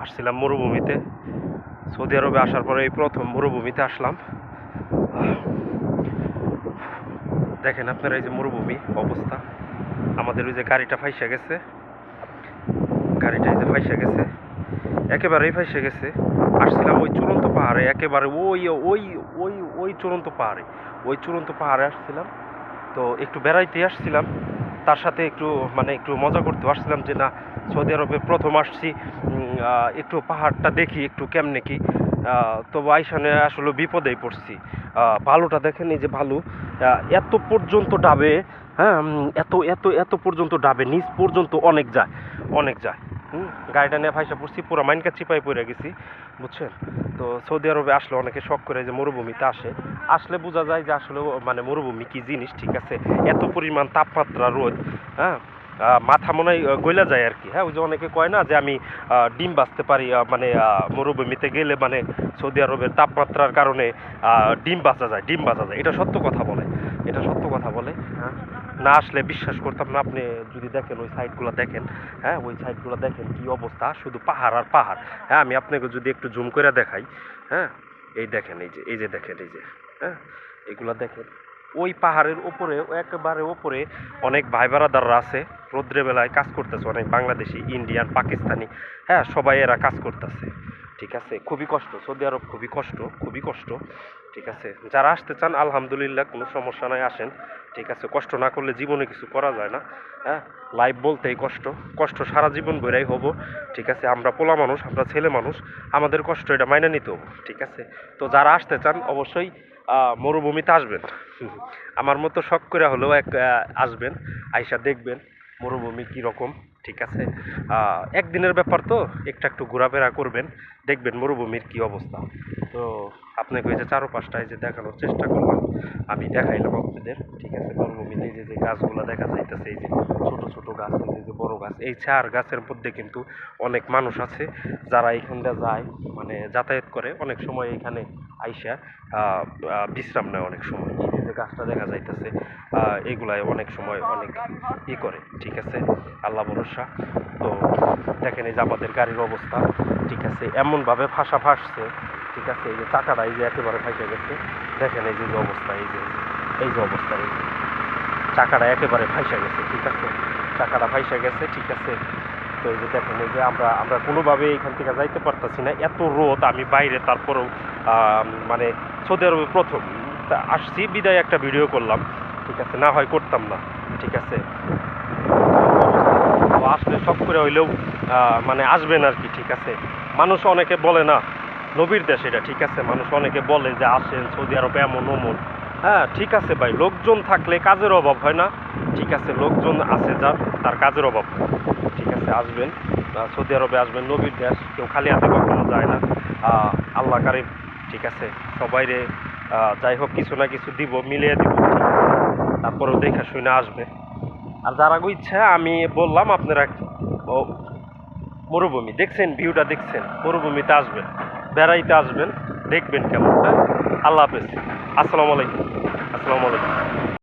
আসছিলাম মরুভূমিতে। সৌদি আরবে আসার পরে এই প্রথম মরুভূমিতে আসলাম। দেখেন আপনারা এই যে মরুভূমি অবস্থা। আমাদের ওই যে গাড়িটা ফাইসে গেছে। গাড়িটা এই যে ফাইসে গেছে। একেবারেই ফাইসে গেছে। আসছিলাম ওই চূড়ান্ত পাহাড়ে, একেবারে ওই ওই ওই ওই চূড়ান্ত পাহাড়ে। ওই চূড়ান্ত পাহাড়ে আসছিলাম। তো একটু বেড়াইতে আসছিলাম। তার সাথে একটু মানে একটু মজা করতে আসছিলাম যে না, সৌদি আরবে প্রথম আসছি একটু পাহাড়টা দেখি একটু কেমনে কি। তবু তো আইসানে আসলে বিপদেই পড়ছি। ভালোটা দেখেনি যে ভালো এত পর্যন্ত ডাবে হ্যাঁ এত এত এত পর্যন্ত ডাবে, নিচ পর্যন্ত অনেক যায় অনেক যায়। গাড়িটা নিয়ে ফাইসা পড়ছি, পুরো মাইনকা চিপাই পড়ে গেছি, বুঝছেন? তো সৌদি আরবে আসলে অনেকে শখ করে যে মরুভূমিতে আসে। আসলে বোঝা যায় যে আসলে মানে মরুভূমি কি জিনিস, ঠিক আছে? এত পরিমাণ তাপমাত্রা, রোদ হ্যাঁ? মাথা মনে হয় গইলা যায় আর কি হ্যাঁ? ওই যে অনেকে কয় না যে আমি ডিম বাঁচতে পারি মানে মরুভূমিতে গেলে মানে সৌদি আরবের তাপমাত্রার কারণে ডিম বাঁচা যায়, ডিম বাঁচা যায়। এটা সত্য কথা বলে, এটা সত্য কথা বলে হ্যাঁ? না আসলে বিশ্বাস করতাম না। আপনি যদি দেখেন ওই সাইডগুলো দেখেন হ্যাঁ ওই সাইডগুলো দেখেন কি অবস্থা, শুধু পাহাড় আর পাহাড়। হ্যাঁ আমি আপনাকে যদি একটু জুম করে দেখাই হ্যাঁ এই দেখেন, এই যে এই যে দেখেন, এই যে হ্যাঁ এগুলা দেখেন। ওই পাহাড়ের উপরে, একেবারে উপরে অনেক ভাই বারাদাররা আছে রৌদ্রে বেলায় কাজ করতেছে অনেক বাংলাদেশি, ইন্ডিয়ান, পাকিস্তানি হ্যাঁ সবাই এরা কাজ করতেছে। ঠিক আছে? খুবই কষ্ট, সৌদি আরব খুবই কষ্ট খুবই কষ্ট, ঠিক আছে? যারা আসতে চান, আলহামদুলিল্লাহ, কোনো সমস্যা নাই, আসেন, ঠিক আছে? কষ্ট না করলে জীবনে কিছু করা যায় না হ্যাঁ? লাইফ বলতেই কষ্ট কষ্ট সারা জীবন বেরাই হব, ঠিক আছে? আমরা পোলা মানুষ, আমরা ছেলে মানুষ, আমাদের কষ্ট এটা মাইনে নিতে হব, ঠিক আছে? তো যারা আসতে চান, অবশ্যই মরুভূমিতে আসবেন। আমার মতো শখ করে হলেও এক আসবেন, আইসা দেখবেন মরুভূমি কীরকম ঠিক আছে? একদিনের ব্যাপার তো, একটু একটু ঘোরাফেরা করবেন, দেখবেন মরুভূমির কি অবস্থা। তো আপনাকে ওই যে চারোপাশটায় যে দেখানোর চেষ্টা করলাম, আমি দেখাইলাম আপনাদের, ঠিক আছে? মরুভূমিতে যে যে গাছগুলো দেখা যাইতেছে, এই যে ছোট ছোট গাছ, এই যে যে বড় গাছ, এই চার গাছের মধ্যে কিন্তু অনেক মানুষ আছে, যারা এখানটা যায় মানে যাতায়াত করে। অনেক সময় এখানে আইসা বিশ্রাম নেয় অনেক সময়। এই যে গাছটা দেখা যাইতেছে আহ, এগুলাই অনেক সময় অনেক ই করে ঠিক আছে? আল্লাহ ভরসা। তো দেখেন এই যে আমাদের গাড়ির অবস্থা ঠিক আছে? এমনভাবে ফাঁসা ফাঁসছে ঠিক আছে? এই যে চাকাটা এই যে একেবারে ফাইসে গেছে। দেখেন এই যে অবস্থা এই যে এই যে অবস্থা এই যে চাকাটা একেবারে ফাইসা গেছে ঠিক আছে? চাকাটা ফাইসা গেছে ঠিক আছে? তো এই যে দেখেন এই যে আমরা আমরা কোনোভাবে এখান থেকে যাইতে পারতাছি না। এত রোদ আমি বাইরে তারপরেও মানে সৌদি আরবে প্রথম। আসছি, বিদায় একটা ভিডিও করলাম। ঠিক আছে, না হয় করতাম না। ঠিক আছে? আসলে সব করে হইলেও মানে আসবেন আর কি ঠিক আছে? মানুষ অনেকে বলে না, নবীর দেশ এটা, ঠিক আছে? মানুষ অনেকে বলে যে আসেন সৌদি আরবে এমন অমন হ্যাঁ ঠিক আছে ভাই, লোকজন থাকলে কাজের অভাব হয় না। ঠিক আছে, লোকজন আছে যার, তার কাজের অভাব। ঠিক আছে, আসবেন। সৌদি আরবে আসবেন, নবীর দেশ, কেউ খালি হাতে কখনো যায় না। আল্লাহ কারিম ঠিক আছে? সবাইরে যাই হোক, কিছু না কিছু দিব, মিলিয়ে দিব তারপরেও দেখা শুনে আসবে। আর যার ইচ্ছা, আমি বললাম আপনারা মরুভূমি, দেখছেন? ভিউটা দেখছেন? মরুভূমিতে আসবেন, বেড়াইতে আসবেন, দেখবেন কেমন হ্যাঁ আল্লাহ হাফেজ। আসসালামু আলাইকুম। আসসালামু আলাইকুম।